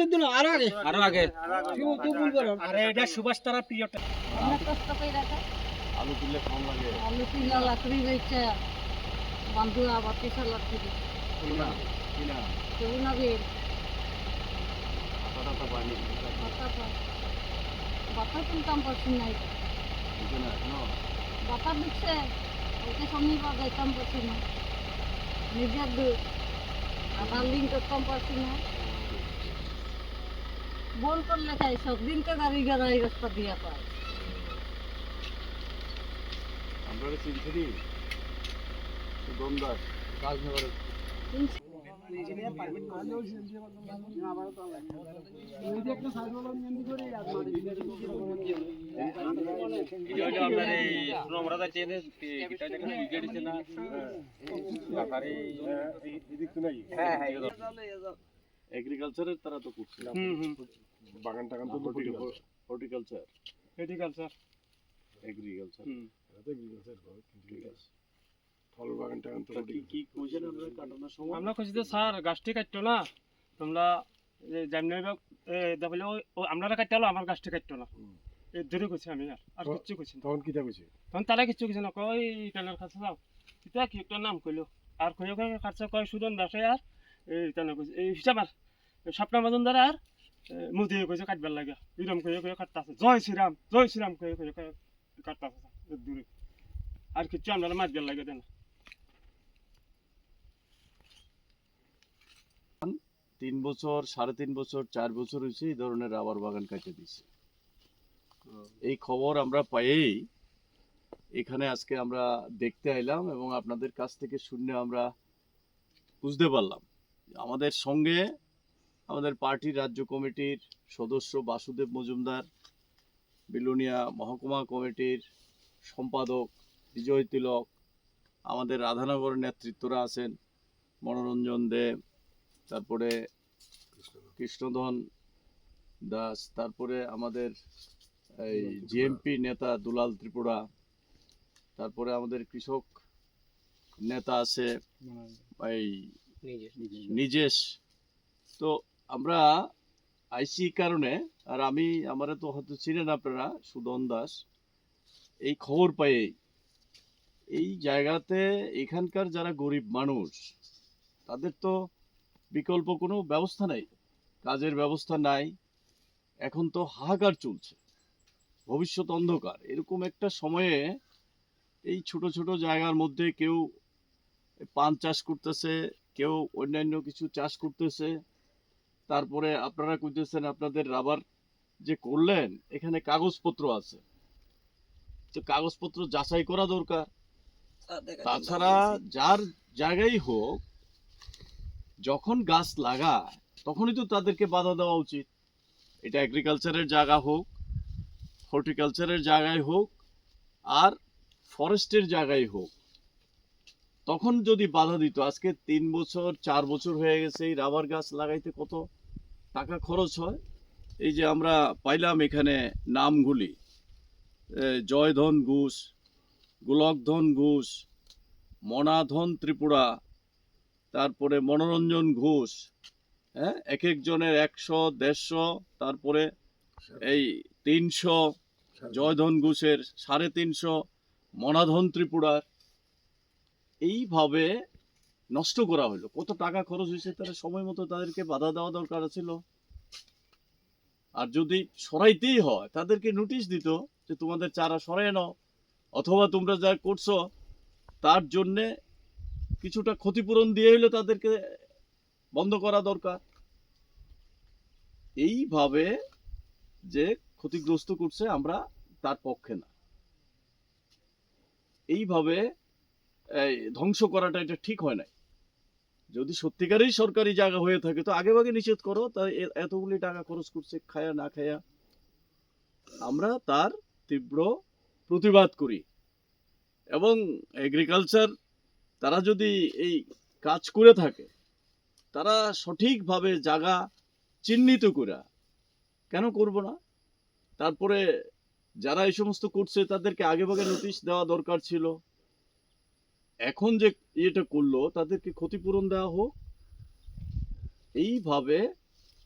চোদ্দ না আরও আগে? আরও আগে। আরে এটা সুভাষ তারা পিরিয়ড অনেক কষ্ট করে রাখা। আলু তুললে কম লাগে। আলু তিলা লাকড়ি বেচা। বান্ধু আবার পেশা লাকড়ি? কিনা কিনা। কেউ না বের আটা টাটা পানি না এটা না এখনও। বাতা দিচ্ছে। ওকে সামনে বা যাইতাম পারছি না নিজের দুধ আধার লিঙ্ক করতাম পারছি না বল করলে খাই সব দিন তো গাড়ি গাড়াই রাস্তা দিয়া পায়। আমরা চিনছি সুদম দাস রাজনগরের হ্যাঁ হ্যাঁ। এগ্রিকালচারের তারা তো করছে। বাগান টাগান তো হর্টিকালচার এগ্রিকালচার এগ্রিকালচার হুম। ঠিক আছে। ফল বাগান টাগান তো কি কইছেন আপনারা কাটানোর সময়? আমরা খুঁজি তো স্যার গাছটি কাটতো না। তোমরা যেমনি দেখলে আপনারা কাটতে আমার গাছটি কাটতো না। দূরে কইছি আমি আর কিচ্ছু কইছি তখন কিতা কইছে? তখন তারা কিচ্ছু কিছু না কই ইটানের কাছে যাও। এটা কি একটা নাম কইলো। আর কই কই কাছে কয় সুদন দাসে আর এই ইটানে কইছে এই হিসাব আর স্বপ্ন মজুমদার আর মুদি কইছে কাটবার লাগে। ইরম কই কই কাটতাছে। জয় জয় শ্রীরাম কই কই কাটতাছে দূরে। আর লাগে তিন বছর, সাড়ে তিন বছর, চার বছর হয়েছে এই ধরনের রাবার বাগান কাটে দিছে। এই খবর আমরা পাইয়েই এখানে আজকে আমরা দেখতে আইলাম এবং আপনাদের কাছ থেকে শুনে আমরা বুঝতে পারলাম। আমাদের সঙ্গে আমাদের পার্টির রাজ্য কমিটির সদস্য বাসুদেব মজুমদার বিলুনিয়া মহকুমা কমিটির সম্পাদক বিজয় তিলক আমাদের রাধানগর নেতৃত্বরা আছেন মনোরঞ্জন দেব তারপরে কৃষ্ণধন দাস তারপরে আমাদের এই জিএমপি নেতা দুলাল ত্রিপুরা তারপরে আমাদের কৃষক নেতা আছে এই নিজেশ। তো আমরা আইসি কারণে, আর আমি, আমারে তো হয়তো চিনেন আপনারা, সুদন দাস, এই খবর পাই এই জায়গাতে এখানকার যারা গরিব মানুষ, তাদের তো বিকল্প কোনো ব্যবস্থা নেই। কাজের ব্যবস্থা নাই। এখন তো হাহাকার চলছে। ভবিষ্যৎ অন্ধকার। এরকম একটা সময়ে এই ছোট ছোট জায়গার মধ্যে কেউ পান চাষ করতেছে, কেউ অন্যান্য কিছু চাষ করতেছে তারপরে আপনারা কইতেছেন আপনাদের রাবার যে করলেন এখানে কাগজপত্র আছে। তো কাগজপত্র যাচাই করা দরকার। তাছাড়া যার জায়গায় হোক যখন গাছ লাগায় তখনই তো তাদেরকে বাধা দেওয়া উচিত। এটা এগ্রিকালচারের জায়গা হোক হর্টিকালচারের জায়গায় হোক আর ফরেস্টের জায়গায় হোক তখন যদি বাধা দিত আজকে তিন বছর চার বছর হয়ে গেছে এই রাবার গাছ লাগাইতে কত টাকা খরচ হয়। এই যে আমরা পাইলাম এখানে নামগুলি। জয়ধন ঘোষ, গোলকধন ঘোষ, মনাধন ত্রিপুরা, তারপরে মনোরঞ্জন ঘোষ হ্যাঁ এক একজনের একশো, দেড়শো, তারপরে এই তিনশো, জয়ধন ঘোষের সাড়ে তিনশো, মনাধন ত্রিপুরার। এইভাবে নষ্ট করা হলো। কত টাকা খরচ হয়েছে তারা সময় মতো তাদেরকে বাধা দেওয়া দরকার ছিল আর যদি সরাইতেই হয়, তাদেরকে নোটিশ দিত যে তোমাদের চারা সরাই নাও, অথবা তোমরা যা করছ, তার জন্যে কিছুটা ক্ষতিপূরণ দিয়ে হলে তাদেরকে বন্ধ করা দরকার। এইভাবে যে ক্ষতিগ্রস্ত করছে আমরা তার পক্ষে না। এইভাবে ধ্বংস করাটা এটা ঠিক হয় নাই। যদি সত্যিকারেই সরকারি জায়গা হয়ে থাকে, তো আগে ভাগে নিষেধ করো, তা এ- এতগুলি টাকা খরচ করছে, খায়া না খায়া। আমরা তার তীব্র প্রতিবাদ করি। এবং এগ্রিকালচার তারা যদি এই কাজ করে থাকে, তারা সঠিকভাবে জায়গা চিহ্নিত করে। কেন করব না? তারপরে যারা এই সমস্ত করছে, তাদেরকে আগে ভাগে নোটিশ দেওয়া দরকার ছিল। এখন যে ইয়েটা করল, তাদেরকে ক্ষতিপূরণ দেওয়া হোক। এইভাবে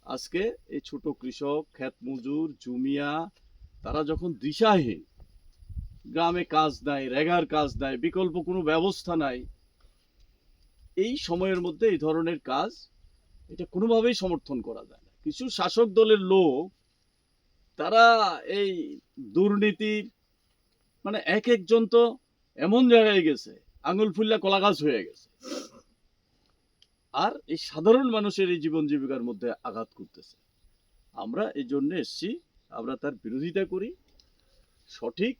আজকে এই ছোট কৃষক ক্ষেত মজুর, জুমিয়া, তারা যখন দিশাহীন, গ্রামে কাজ নাই, রেগার কাজ নাই, বিকল্প কোনো ব্যবস্থা নাই, এই সময়ের মধ্যে এই ধরনের কাজ এটা কোনোভাবেই সমর্থন করা যায় না। কিছু শাসক দলের লোক, তারা এই দুর্নীতির মানে এক একজন তো এমন জায়গায় গেছে আঙুল ফুল্লা কলা গাছ হয়ে গেছে। আর এই সাধারণ মানুষের এই জীবন জীবিকার মধ্যে আঘাত করতেছে। আমরা এই জন্য এসছি আমরা তার বিরোধিতা করি সঠিক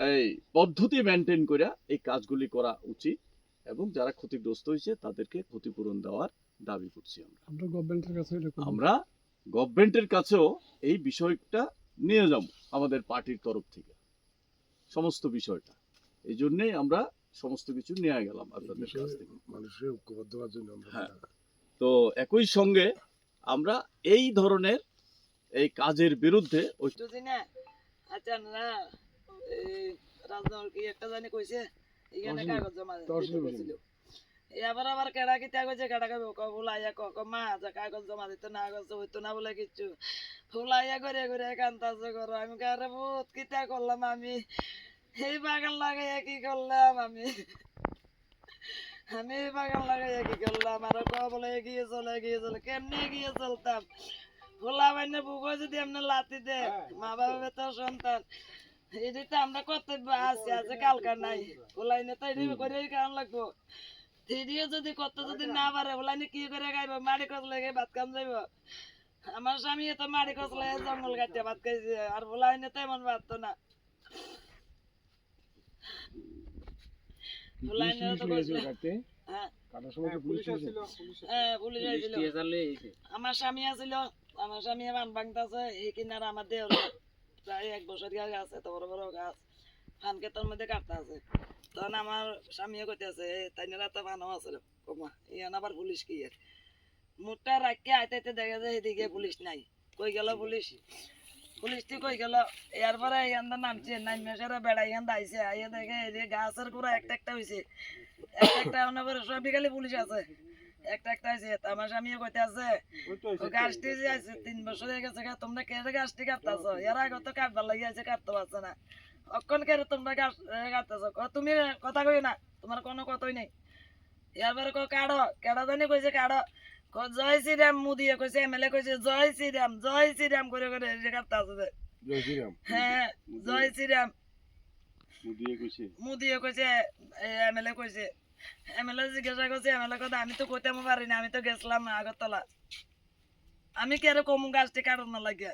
এই পদ্ধতি মেনটেন করে এই কাজগুলি করা উচিত এবং যারা ক্ষতিগ্রস্ত হয়েছে তাদেরকে ক্ষতিপূরণ দেওয়ার দাবি করছি আমরা। আমরা গভর্নমেন্টের কাছে আমরা গভর্নমেন্টের কাছেও এই বিষয়টা নিয়ে যাব আমাদের পার্টির তরফ থেকে সমস্ত বিষয়টা। এই জন্যেই আমরা সমস্ত কিছু নিয়ে গেলাম আপনাদের কাছ থেকে। মানুষের ঐক্যবদ্ধ হওয়ার জন্য হ্যাঁ। তো একই সঙ্গে আমরা এই ধরনের এই কাজের বিরুদ্ধে আচ্ছা না এই একটা জানি কইছে এখানে কাগজ জমা দিতে এবার আবার কেডা ক ফুলাইয়া ক ক মা যা কাগজ জমা দিতে না কাগজ হইতো না বলে কিচ্ছু। ফুলাইয়া করে করে কান্তাছে করো আমি কারে বহুত কিতা করলাম আমি? এই বাগান লাগাইয়া কি করলাম আমি? আমি এই বাগান লাগাইয়া কি করলাম? আর ক বলে এগিয়ে চলে এগিয়ে চলে কেমনে এগিয়ে চলতাম? ভোলা বাইনে বুকো যদি এমনি লাতি দে মা বাবা তো সন্তান। এটা তো আমরা কর্তব্য আছে আছে কালকার নাই। ওলাইনে তো এটা করে কারণ লাগবো। দিদিও যদি কত যদি না পারে ওলাইনে কি করে খাইব? মারি কচলে খাই ভাত কাম যাইব? আমার স্বামী তো মারি কচলে জঙ্গল কাটতে ভাত খাইছে আর ওলাইনে তো এমন ভাত তো না ওলাইনে তো কইছে কাটতে হ্যাঁ কাটার সময় তো পুলিশ ছিল হ্যাঁ পুলিশ আইছিল আমার স্বামী আছিল আমার স্বামী বান ভাঙতেছে এই কিনার আমার দেহ প্রায় এক বছর আগে আছে তো বড় বড় গাছ। ধান ক্ষেতের মধ্যে কাটতে আছে। তখন আমার স্বামীও কইতে আছে তাই রাতে বানও আছে কমা। ইয়ান আবার পুলিশ কি মুখটা রাখকে আইতে আইতে দেখা যায় এদিকে পুলিশ নাই। কই গেল পুলিশ? পুলিশটি কই গেল? এর পরে ইয়ান নামছে, নাম ইয়ান আইছে, আইয়া দেখে এই যে গাছের একটা একটা হয়েছে একটা একটা পুলিশ আছে। একটা একটা আছে স্বামীও কইতে আছে গাছটি যে আছে তিন বছর হয়ে গেছে তোমরা কে গাছটি কাটতেছো? এর আগে তো কাটবার লাগি আছে, কাটতে পারছে না। অক্ষণ কে তোমরা গাছ কাটতেছো? তুমি কথা কই না, তোমার কোনো কথাই নেই। এরপরে কাড়ো কেডা জানি কইছে কাড়ো জয় শ্রীরাম। মুদিয়ে কইছে এমএলএ কইছে জয় শ্রীরাম জয় শ্রীরাম করে করে কাটতে আছে জয় শ্রীরাম হ্যাঁ জয় শ্রীরাম। মুদিয়ে কইছে। মুদিয়ে কইছে এমএলএ কইছে। এমএলএ জিজ্ঞাসা করছে এমএলএ কথা আমি তো কইতে পারি না আমি তো গেছিলাম আগরতলা। আমি কে কম গাছটি কাটন না লাগে?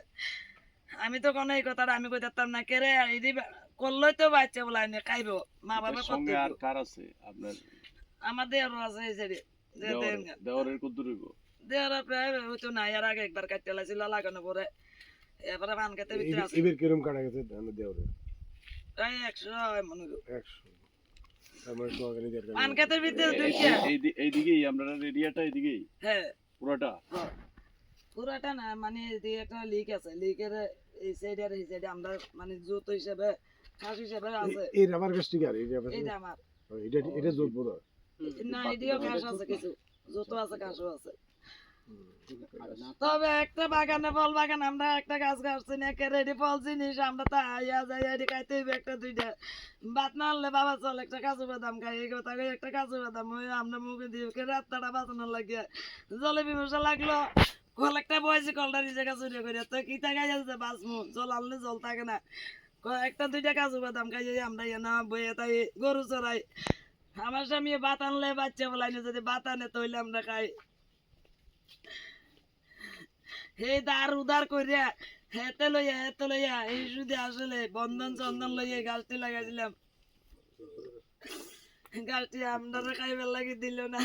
আমি তো কোনো এই কথাটা আমি কইতাম না। কে রে এদি করলই তো বাচ্চা বলে খাইব। মা বাবা আর কার আছে আপনার? আমাদের আছে এই সাইডে যে দেওরের দেওরের কদ্দুর হইব। দেওয়ার প্রায় হইতো না এর আগে একবার কাটতে লাগছিল লাগানো পরে। এরপরে ধান খেতে ভিতরে আছে। এবার কিরম কাটা গেছে ধানের দেওয়ারে? প্রায় একশো মনে হইল একশো। ধান খেতের ভিতরে দুইটা এইদিকেই আপনার এরিয়াটা এইদিকেই। হ্যাঁ। পুরাটা। পুরাটা না মানে এদিকে একটা লিক আছে লিকের এই সাইডে আর এই সাইডে আমরা মানে জুত হিসেবে খাস হিসেবে আছে। এই রাবার গাছটি কার এই রাবার এইটা আমার। এটা এটা জোর বোধ হয়। না এদিকেও ঘাস আছে। কিছু জুতো আছে ঘাসও আছে। তবে একটা বাগানে ফল বাগান আমরা একটা গাছ গাছছি না কে রেডি ফল জিনিস আমরা তো আইয়া যাই এডি খাইতে হইবে একটা দুইটা। ভাত না আনলে বাবা চল একটা কাজু বাদাম খাই এই কথা কই একটা কাজু বাদাম ওই আমরা মুখে দিয়ে কে রাতটা বাঁচানোর লাগিয়া জলে বিমর্শা লাগল। কল একটা বয়সী কলটা নিজে কাছে চুরি করে তো কিতা খাই যাচ্ছে বাঁচমু জল আনলে জল থাকে না। একটা দুইটা কাজু বাদাম খাই আমরা না বইয়ে তাই গরু চড়াই। আমার স্বামী ভাত আনলে বাচ্চা বলাই না যদি ভাত আনে তাহলে আমরা খাই। হে দার উদার করিয়া হেতে লইয়া হেতে লইয়া, এই শুধু আসলে বন্ধন চন্দন লইয়া গাছটি লাগাইছিলাম। গাছটি আমরা খাইবার লাগি দিল না।